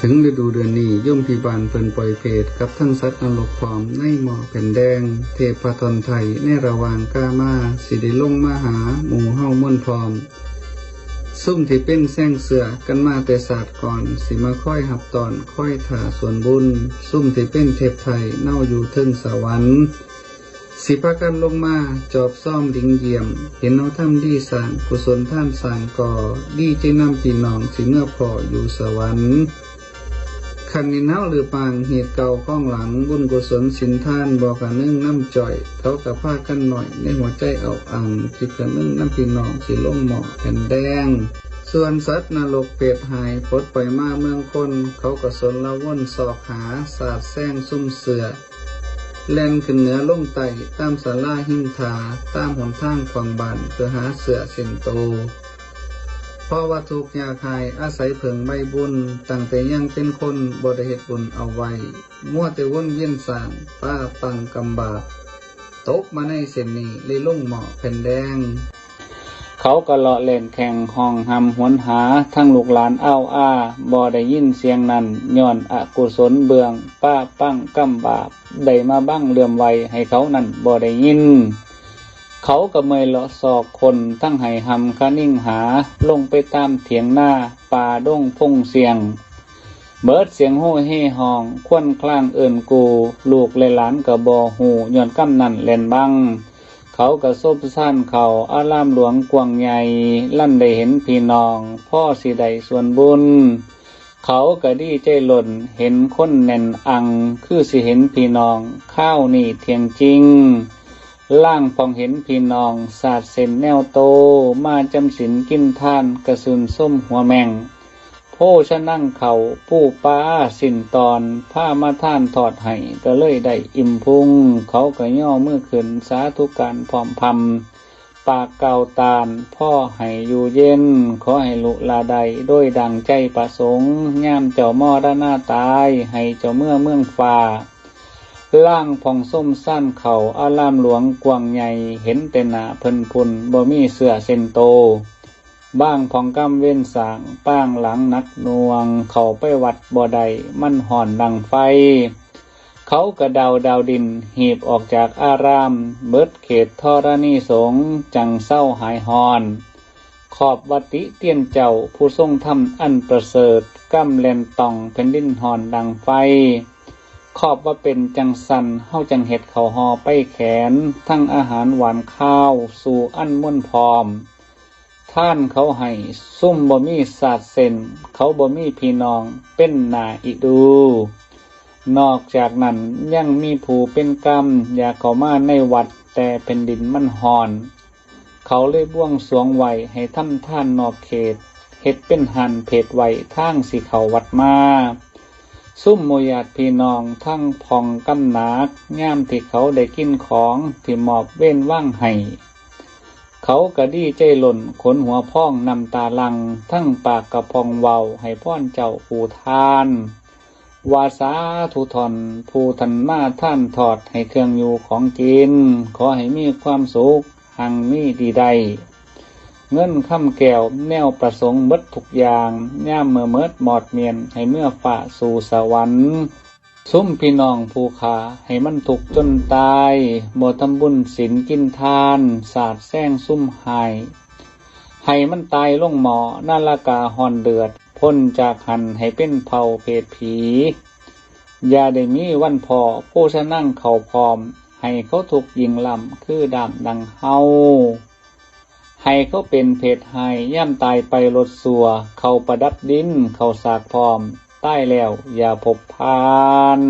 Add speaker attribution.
Speaker 1: ถึงฤดูเดือนนี้ย่อมพิบาลเพิ่นปล่อยเพศกับทั้งสัตว์นรกพร้อมในหมอแผ่นแดง เทพทนไทยในระหว่างกามาสิได้ลงมาหาหมู่เฮาม่นพร้อมซุ่มที่เป็นแซงเสือกันมาแต่ศาสตร์ก่อน สิมาค่อยหับตอนค่อยถาส่วนบุญ ซุ่มที่เป็นเทพไทยเน่าอยู่ทึงสวรรค์สิพากันลงมาจอบซ่อมดิงเยี่ยม เห็นเอาทำดีสางกุศลท่านสางก่อดีใจนำพี่น้องสิเมื่อพออยู่สวรรค์ ขันนินเฮาหรือปางเหตุเก่าข้องหลังบุญกุศลสินท่านบอกกันนึ่งน้ำจ่อยเขากะพากันหน่อยในหัวใจเอาอังคิดกันนึ่งน้ำพี่น้องสิลงหมอกแผ่นแดง ส่วนสัตว์นรกเปรตหายปลดปล่อยมาเมืองคน เขาก็สนละวนสอกหาศาสตร์แซงซุ่มเสือแล่นขึ้นเหนือล่งไตตามสาราหิมทาตามหนทางขวางบานเพื่อหาเสือเส้นโต เพราะว่าทุกยาคายอาศัยเผิงใบบุญตั้งแต่ยังเป็นคนบไดเหตุบุญเอาไว้ มั่วแต่ว่นเวียนสางป้าปังกำบาปตกมาในเส้นนี้เลยลงหมอกแผ่นแดง เขาก็เลาะเล่นแข่งห้องหำหวนหา ทั้งลูกหลานอ้าวอ้าบ่ได้ยินเสียงนั้นย้อนอกุศลเบือง ป้าปั้งกำบาปได้มาบ้างเลื่อมไวให้เขานั้นบ่ได้ยิน เขาก็เมยเลาะศอกคนทั้งไห้หำคะนิ่งหาลงไปตามเถียงหน้าป่าดงพงเสียง เบิดเสียงโห่เฮห้อง ควนคลางเอิ่นกู ลูกเลยหลานกะบอหูย้อนกำนันเล่นบัง เขากระซบซ่านเขาอารามหลวงกวางใหญ่ ลั่นได้เห็นพี่น้อง พ่อสิใดส่วนบุญเขาก็ดีใจหล่นเห็นคนแน่นอัง คือสิเห็นพี่น้อง ข้าวนี่เทียงจริง ล่างพองเห็นพี่น้องสาดเส้นแนวโต มาจำสินกินท่านกระสุนส้มหัวแมงโพชนั่งเขาปู้ป้าสินตอนผ้ามาท่านถอดให้ก็เลยได้อิ่มพุง เขาก็ย่อเมื่อขึ้นสาธุการพร้อมพำปากเก่าตาล พ่อให้อยู่เย็น ขอให้ลุลาใดด้วยดังใจประสงค์ย่ามเจ้ามอดหน้าตาย ให้เจ้าเมื่อเมืองฟ้า ล่างผ่องส้มสั้นเขาอารามหลวงกวางใหญ่เห็นแต่หนาเพิ่นพุนบ่มีเสื้อเส้นโต บ้างผ่องกำเว้นสางป้างหลังนักนวง เขาไปวัดบ่อใดมันห่อนดังไฟ เขากระเดาดาวดินหีบออกจากอาราม เบิดเขตธรณีสงจังเศร้าหายหอน ขอบวัติเตียนเจ้าผู้ทรงธรรมอันประเสริฐกำแลนตองแผ่นดินหอนดังไฟ ขอบว่าเป็นจังสันเฮาจังเห็ดเขาหอไปแขน ทั้งอาหารหวานข้าว สู่อั้นม่วนพร้อม ท่านเขาให้ซุ่มบ่มีศาสเซนเขาบ่มีพี่น้องเป็นนาอีดู นอกจากนั้นยังมีผู้เป็นกรรม อยากเข้ามาในวัดแต่เป็นดินมันหอน เขาเลยบ่วงสวงไหวให้ทำท่านนอกเขตเฮ็ดเป็นหันเพจไหวทางสิเขาวัดมา ซุ่มโมยาดพี่น้องทั้งพองกำหนักย่ามที่เขาได้กินของที่หมอบเว้นว่างให้เขากระดีใจหล่นขนหัวพ่องนำตาลัง ทั้งปากกระพองเวาให้พ่อนเจ้าผู้ทาน วาสาทุทอนผู้ทันมาท่านถอดให้เครื่องอยู่ของกิน ขอให้มีความสุขหังมีดีใด เงินคำแก้วแนวประสงค์เบิดทุกอย่างย่ามเมื่อเมิดหมอดเมียนให้เมื่อฝ่าสู่สวรรค์ซุ้มพี่น้องผู้ขาให้มันถูกจนตายบ่ทำบุญศีลกินทาน สาดแซงซุ่มหายให้มันตายลงหมอนาลากาหอนเดือด พ้นจากหันให้เป็นเผาเพศผี อย่าได้มีวันพอผู้ชนั่งเขาพร้อม ให้เขาถูกยิงลำคือดำดังเฮา ให้เขาเป็นเพศหายย่ำตายไปลดสัว เขาประดับดิน เขาสากพร้อม ใต้แล้วอย่าพบพาน